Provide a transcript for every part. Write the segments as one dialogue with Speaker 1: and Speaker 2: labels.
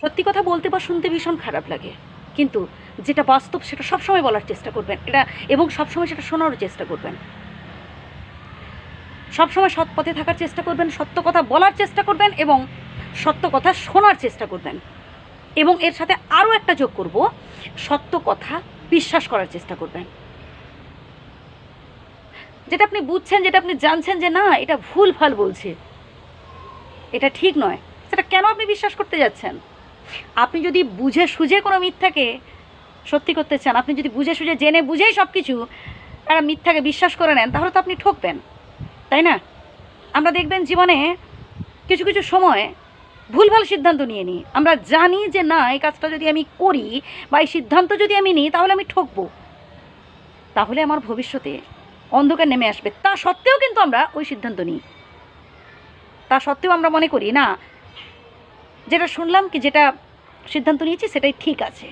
Speaker 1: সত্যি কথা বলতে বা শুনতে ভীষণ খারাপ লাগে। কিন্তু যেটা বাস্তব সেটা সবসময় বলার চেষ্টা করবেন। এটা এবং সবসময় সেটা শোনারও চেষ্টা করবেন। সবসময় সৎ পথে থাকার চেষ্টা করবেন, সত্য কথা বলার চেষ্টা করবেন এবং সত্য কথা শোনার চেষ্টা করবেন। এবং এর সাথে আরও একটা যোগ করব, সত্য কথা বিশ্বাস করার চেষ্টা করবেন। যেটা আপনি বুঝছেন, যেটা আপনি জানছেন যে না, এটা ভুল ভালো বলছে। এটা ঠিক নয়। সেটা কেন আপনি বিশ্বাস করতে যাচ্ছেন? আপনি যদি বুঝে সুঝে কোনো মিথ্যাকে সত্যি করতে চান, আপনি যদি বুঝে সুঝে জেনে বুঝেই সব কিছু একটা মিথ্যাকে বিশ্বাস করে নেন, তাহলে তো আপনি ঠকবেন, তাই না? আমরা দেখবেন জীবনে কিছু কিছু সময় ভুলভাল সিদ্ধান্ত নিয়ে নিই। আমরা জানি যে না, এই কাজটা যদি আমি করি বা এই সিদ্ধান্ত যদি আমি নিই, তাহলে আমি ঠকবো। তাহলে আমার ভবিষ্যতে অন্ধকার নেমে আসবে। তা সত্ত্বেও কিন্তু আমরা ওই সিদ্ধান্ত নিই। তা সত্ত্বেও আমরা মনে করি, না, যেটা শুনলাম কি, যেটা সিদ্ধান্ত নিয়েছি, সেটাই ঠিক আছে।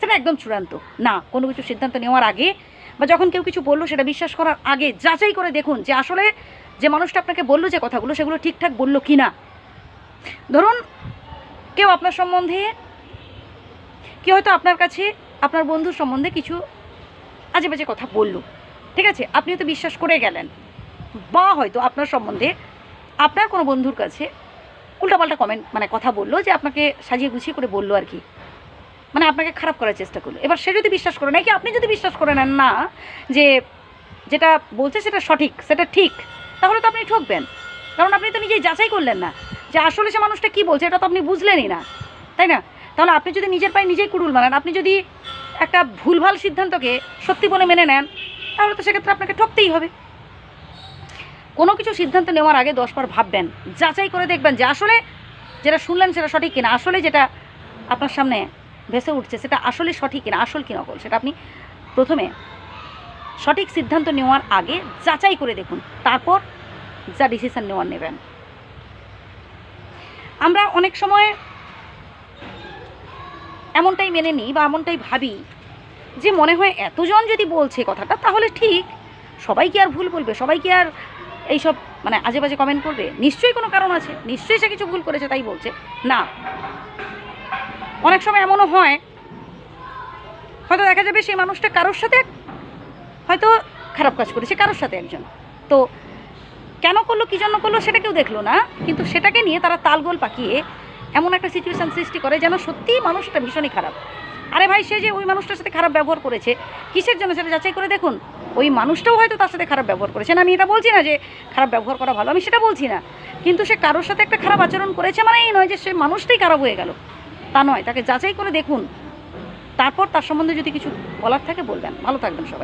Speaker 1: সেটা একদম চূড়ান্ত। না, কোনো কিছু সিদ্ধান্ত নেওয়ার আগে বা যখন কেউ কিছু বলল, সেটা বিশ্বাস করার আগে যাচাই করে দেখুন যে আসলে যে মানুষটা আপনাকে বলল যে কথাগুলো, সেগুলো ঠিকঠাক বলল কি না। ধরুন, কেউ আপনার সম্বন্ধে, কেউ হয়তো আপনার কাছে, আপনার বন্ধুর সম্বন্ধে কিছু আজে বাজে কথা বলল। ঠিক আছে? আপনি হয়তো বিশ্বাস করে গেলেন। বা হয়তো আপনার সম্বন্ধে আপনার কোনো বন্ধুর কাছে উল্টাপাল্টা কমেন্ট মানে কথা বলল যে আপনাকে সাজিয়ে গুছিয়ে করে বলল আর কি। মানে আপনাকে খারাপ করার চেষ্টা করল। এবার সে যদি বিশ্বাস করে, নাকি আপনি যদি বিশ্বাস করে নেন না যে যেটা বলছে সেটা সঠিক, সেটা ঠিক, তাহলে তো আপনি ঠকবেন। কারণ আপনি তো নিজেই যাচাই করলেন না যে আসলে সে মানুষটা কী বলছে, এটা তো আপনি বুঝলেনই না। তাই না? তাহলে আপনি যদি নিজের পায়ে নিজেই কুড়ুল মানেন আপনি যদি একটা ভুলভাল সিদ্ধান্তকে সত্যি বলে মেনে নেন, তাহলে তো সেক্ষেত্রে আপনাকে ঠকতেই হবে। কোনো কিছু সিদ্ধান্ত নেওয়ার আগে দশবার ভাববেন, যাচাই করে দেখবেন যে আসলে যেটা শুনলেন সেটা সঠিক কিনা, আসলে যেটা আপনার সামনে ভেসে উঠছে সেটা আসলে সঠিক কিনা, আসল কি নকল, সেটা আপনি প্রথমে সঠিক সিদ্ধান্ত নেওয়ার আগে যাচাই করে দেখুন, তারপর যা ডিসিশান নেওয়ার নেবেন। আমরা অনেক সময় এমনটাই মেনে নিই বা এমনটাই ভাবি যে মনে হয় এতজন যদি বলছে কথাটা তাহলে ঠিক, সবাই কি আর ভুল বলবে, সবাই কি আর এইসব মানে আজে বাজে কমেন্ট করবে? নিশ্চয়ই কোনো কারণ আছে। নিশ্চয়ই সে কিছু ভুল করেছে, তাই বলছে। না। অনেক সময় এমনও হয়, হয়তো দেখা যাবে সেই মানুষটা কারোর সাথে হয়তো খারাপ কাজ করেছে কারোর সাথে একজন। তো কেন করল, কী জন্য করল, সেটা কেউ দেখল না। কিন্তু সেটাকে নিয়ে তারা তালগোল পাকিয়ে এমন একটা সিচুয়েশান সৃষ্টি করে যেন সত্যিই মানুষটা ভীষণই খারাপ। আরে ভাই, সে যে ওই মানুষটার সাথে খারাপ ব্যবহার করেছে, কিসের জন্য সেটা যাচাই করে দেখুন। ওই মানুষটাও হয়তো তার সাথে খারাপ ব্যবহার করেছে। না, আমি এটা বলছি না যে খারাপ ব্যবহার করা ভালো, আমি সেটা বলছি না। কিন্তু সে কারোর সাথে একটা খারাপ আচরণ করেছে মানে এই নয় যে সে মানুষটাই খারাপ হয়ে গেল। তা নয়, তাকে যাচাই করে দেখুন। তারপর তার সম্বন্ধে যদি কিছু বলার থাকে বলবেন। ভালো থাকবেন সবাই।